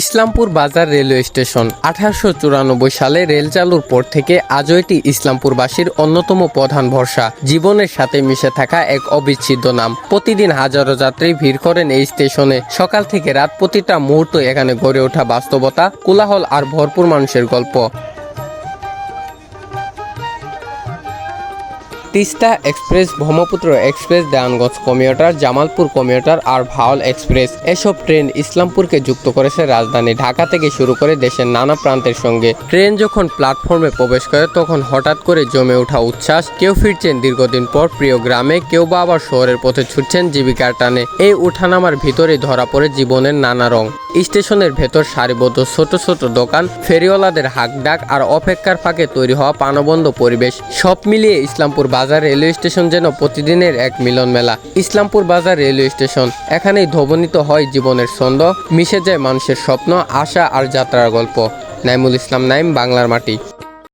ইসলামপুর বাজার railway station. আঠারোশো চুরানব্বই সালে রেল চালুর পর থেকে আজও এটি ইসলামপুরবাসীর অন্যতম প্রধান ভরসা। জীবনের সাথে মিশে থাকা এক অবিচ্ছেদ্য নাম। প্রতিদিন হাজারো যাত্রী ভিড় করেন এই স্টেশনে। সকাল থেকে রাত প্রতিটা মুহূর্ত এখানে গড়ে ওঠা বাস্তবতা, কোলাহল আর ভরপুর মানুষের গল্প। Teesta express, Brahmaputra express Dewanganj commuter, Jamalpur commuter আর ভাওয়াল এক্সপ্রেস। এসব ট্রেন ইসলামপুরকে যুক্ত করেছে রাজধানী ঢাকা থেকে শুরু করে দেশের নানা প্রান্তের সঙ্গে। ট্রেন যখন প্ল্যাটফর্মে প্রবেশ করে, তখন হঠাৎ করে জমে ওঠা উচ্ছ্বাস। কেউ ফিরছেন দীর্ঘদিন পর প্রিয় গ্রামে, কেউ বা আবার শহরের পথে ছুটছেন জীবিকার টানে। এই উঠানামার ভিতরে ধরা পড়ে জীবনের নানা রং। স্টেশনের ভেতর সারিবদ্ধ ছোট ছোট দোকান, ফেরিওয়ালাদের হাকডাক আর অপেক্ষার ফাঁকে তৈরি হওয়া পানবন্ধ পরিবেশ। সব মিলিয়ে ইসলামপুর বাজার রেলওয়ে স্টেশন যেন প্রতিদিনের এক মিলন মেলা ইসলামপুর বাজার রেলওয়ে স্টেশন, এখানেই ধবনিত হয় জীবনের ছন্দ, মিশে যায় মানুষের স্বপ্ন, আশা আর যাত্রার গল্প। নাইমুল ইসলাম নাইম, বাংলার মাটি।